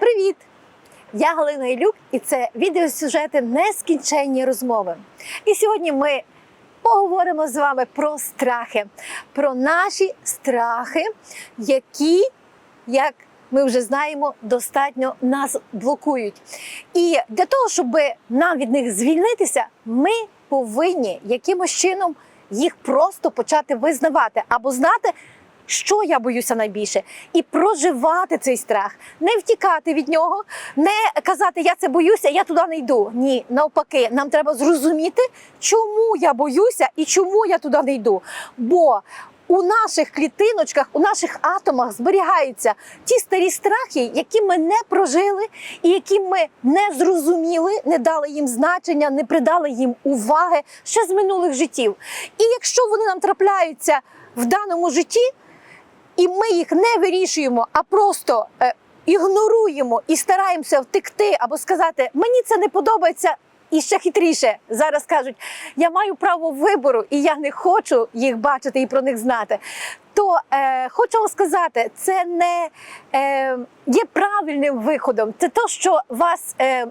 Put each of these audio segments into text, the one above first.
Привіт! Я Галина Ілюк, і це відеосюжети Нескінченні розмови. І сьогодні ми поговоримо з вами про страхи, про наші страхи, які, як ми вже знаємо, достатньо нас блокують. І для того, щоб нам від них звільнитися, ми повинні якимось чином їх просто почати визнавати або знати, що я боюся найбільше, і проживати цей страх, не втікати від нього, не казати Я це боюся, я туди не йду. Ні, навпаки, нам треба зрозуміти, чому я боюся і чому я туди не йду. Бо у наших клітиночках, у наших атомах зберігаються ті старі страхи, які ми не прожили, і які ми не зрозуміли, не дали їм значення, не придали їм уваги ще з минулих життів. І якщо вони нам трапляються в даному житті, і ми їх не вирішуємо, а просто е, ігноруємо і стараємося втекти або сказати, мені це не подобається. І ще хитріше зараз кажуть, я маю право вибору, і я не хочу їх бачити і про них знати. То е, хочу вам сказати, це не е, є правильним виходом. Це то, що вас е,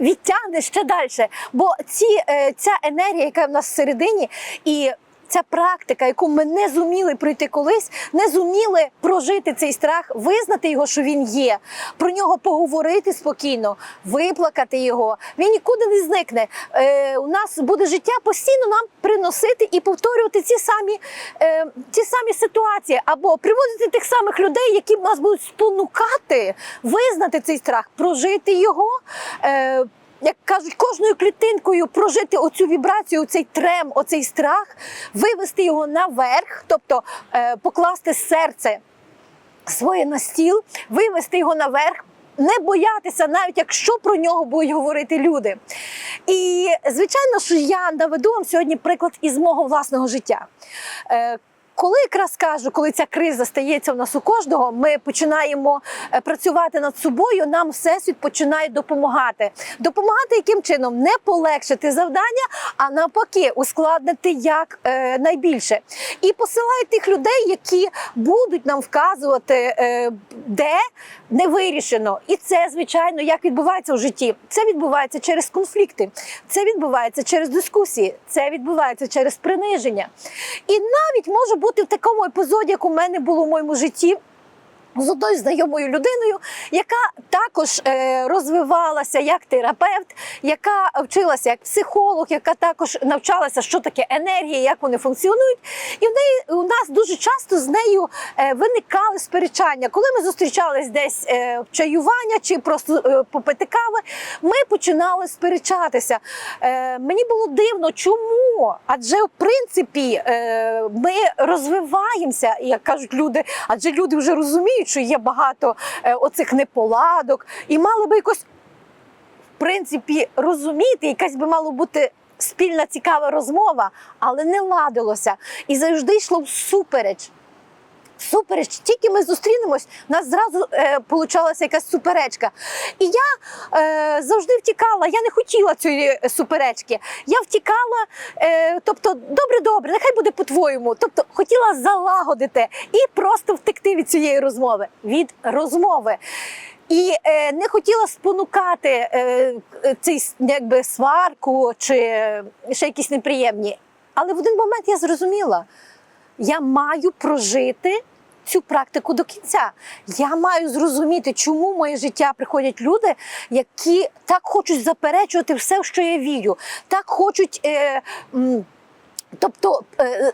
відтягне ще далі. Бо ці, е, ця енергія, яка в нас всередині, і ця практика, яку ми не зуміли пройти колись, не зуміли прожити цей страх, визнати його, що він є, про нього поговорити спокійно, виплакати його. Він нікуди не зникне. Е, у нас буде життя постійно нам приносити і повторювати ці самі, е, ці самі ситуації, або приводити тих самих людей, які нас будуть спонукати визнати цей страх, прожити його. Е, як кажуть, кожною клітинкою прожити оцю вібрацію, цей трем, оцей страх, вивести його наверх, тобто е, покласти серце своє на стіл, вивести його наверх. Не боятися, навіть якщо про нього будуть говорити люди. І звичайно, що я наведу вам сьогодні приклад із мого власного життя. Коли якраз кажу, коли ця криза стається в нас у кожного, ми починаємо е, працювати над собою, нам всесвіт починає допомагати. Допомагати яким чином? Не полегшити завдання, а навпаки, ускладнити як е, найбільше. І посилають тих людей, які будуть нам вказувати, е, де не вирішено. І це, звичайно, як відбувається в житті. Це відбувається через конфлікти, це відбувається через дискусії, це відбувається через приниження. І навіть може бути в такому епізоді, як у мене було в моєму житті. З одною знайомою людиною, яка також е, розвивалася як терапевт, яка вчилася як психолог, яка також навчалася, що таке енергія, як вони функціонують. І в неї у нас дуже часто з нею е, виникали сперечання. Коли ми зустрічались десь е, в чаювання чи просто попити кави, ми починали сперечатися. Мені було дивно, чому? Адже в принципі ми розвиваємося, як кажуть люди, адже люди вже розуміють, що є багато е, оцих неполадок, і мали би якось в принципі розуміти, якась би мало бути. Спільна цікава розмова, але не ладилося і завжди йшло всупереч. Супереч, тільки ми зустрінемось, у нас зразу е, получалася якась суперечка. І я е, завжди втікала. Я не хотіла цієї суперечки. Я втікала, е, тобто, добре, добре, нехай буде по-твоєму. Тобто хотіла залагодити і просто втекти від цієї розмови. Від розмови. І е, не хотіла спонукати е, цей якби сварку чи ще якісь неприємні. Але в один момент я зрозуміла, я маю прожити цю практику до кінця. Я маю зрозуміти, чому в моє життя приходять люди, які так хочуть заперечувати все, в що я вірю, так хочуть. Е, м, тобто. Е,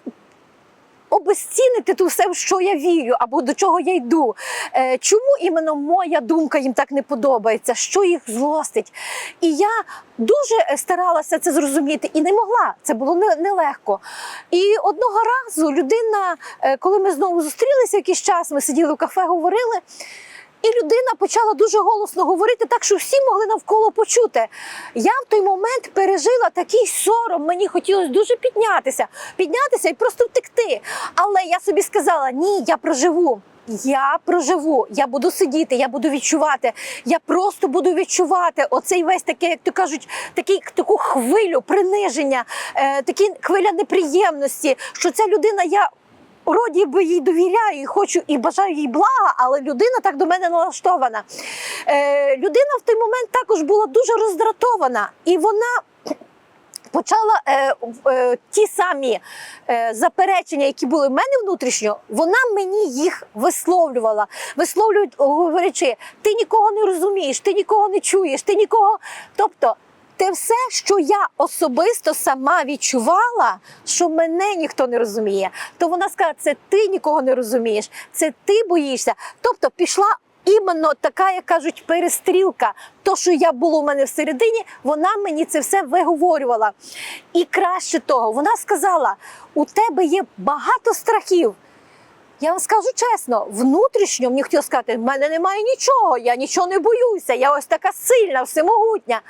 Обезцінити ту все, в що я вірю, або до чого я йду. Е, чому іменно моя думка їм так не подобається, що їх злостить? І я дуже старалася це зрозуміти і не могла. Це було не- нелегко. І одного разу людина, е, коли ми знову зустрілися якийсь час, ми сиділи в кафе, говорили. І людина почала дуже голосно говорити, так що всі могли навколо почути. Я в той момент пережила такий сором. Мені хотілося дуже піднятися, піднятися і просто втекти. Але я собі сказала: ні, я проживу. Я проживу, я буду сидіти, я буду відчувати. Я просто буду відчувати оцей весь такий, як то кажуть, такий таку хвилю приниження, е, такі хвиля неприємності, що ця людина я вроді би їй довіряю і хочу і бажаю їй блага, але людина так до мене налаштована. Е, людина в той момент також була дуже роздратована, і вона. Почала е, е, ті самі е, заперечення, які були в мене внутрішньо, вона мені їх висловлювала. Висловлюють, говорячи, ти нікого не розумієш, ти нікого не чуєш, ти нікого. Тобто, те все, що я особисто сама відчувала, що мене ніхто не розуміє, то вона сказала, це ти нікого не розумієш, це ти боїшся. Тобто пішла. Іменно така, як кажуть, перестрілка. То, що я було у мене всередині, вона мені це все виговорювала. І краще того, вона сказала: у тебе є багато страхів. Я вам скажу чесно, внутрішньо мені хотілося сказати, в мене немає нічого, я нічого не боюся, я ось така сильна, всемогутня.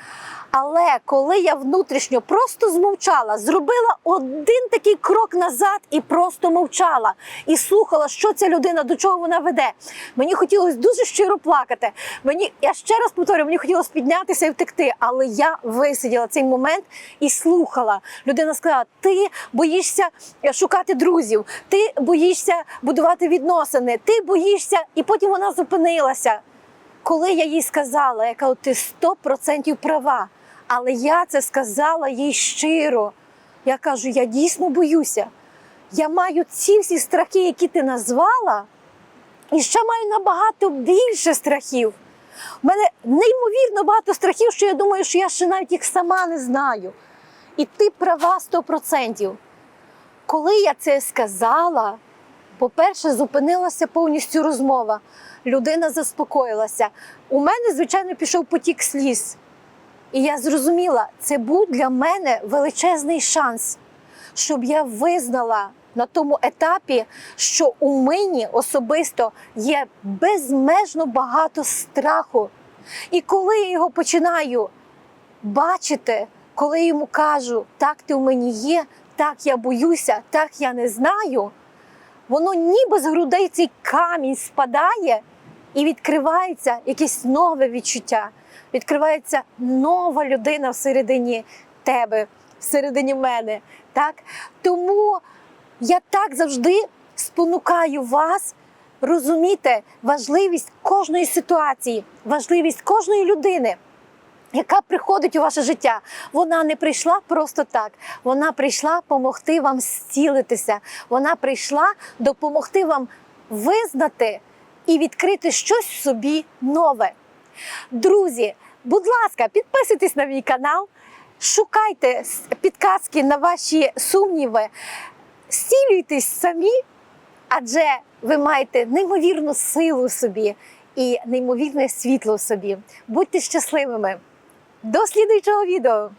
Але коли я внутрішньо просто змовчала, зробила один такий крок назад і просто мовчала, і слухала, що ця людина, до чого вона веде. Мені хотілося дуже щиро плакати. Мені я ще раз повторюю, мені хотілося піднятися і втекти, але я висиділа цей момент і слухала. Людина сказала: ти боїшся е, шукати друзів, ти боїшся будувати відносини, ти боїшся, і потім вона зупинилася. Коли я їй сказала, я кажу, ти 100% права. Але я це сказала їй щиро. Я кажу, я дійсно боюся. Я маю ці всі страхи, які ти назвала, і ще маю набагато більше страхів. У мене неймовірно багато страхів, що я думаю, що я ще навіть їх сама не знаю. І ти права 100%. Коли я це сказала, по-перше, зупинилася повністю розмова. Людина заспокоїлася. У мене, звичайно, пішов потік сліз. І я зрозуміла, це був для мене величезний шанс, щоб я визнала на тому етапі, що у мені особисто є безмежно багато страху. І коли я його починаю бачити, коли йому кажу, так ти у мені є, так я боюся, так я не знаю, воно ніби з грудей цей камінь спадає і відкривається якесь нове відчуття. Відкривається нова людина всередині тебе, всередині мене. Так? Тому я так завжди спонукаю вас розуміти важливість кожної ситуації, важливість кожної людини. Яка приходить у ваше життя, вона не прийшла просто так. Вона прийшла допомогти вам зцілитися. Вона прийшла допомогти вам визнати і відкрити щось собі нове. Друзі, будь ласка, підписуйтесь на мій канал, шукайте підказки на ваші сумніви, зцілюйтесь самі, адже ви маєте неймовірну силу в собі і неймовірне світло в собі. Будьте щасливими! До слідуючого відео!